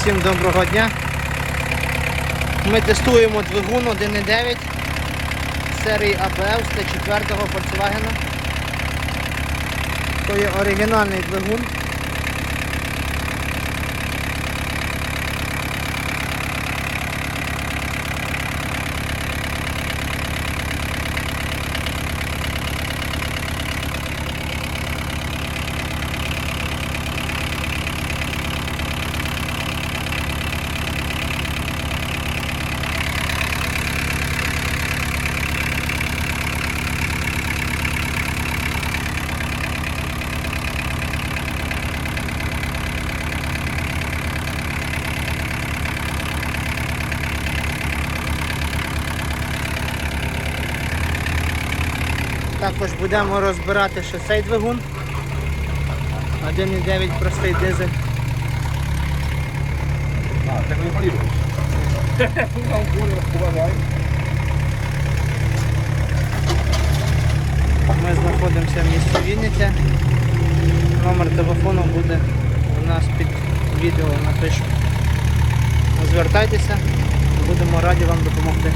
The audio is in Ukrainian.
Всім доброго дня. Ми тестуємо двигун 1.9 серії APL 104-го Volkswagen. Це є оригінальний двигун. Також будемо розбирати ще цей двигун. 1.9 простий дизель. А. No kurwa, uważaj. Ми знаходимося в місті Вінниця. Номер телефону буде у нас під відео напишу. Звертайтеся, будемо раді вам допомогти.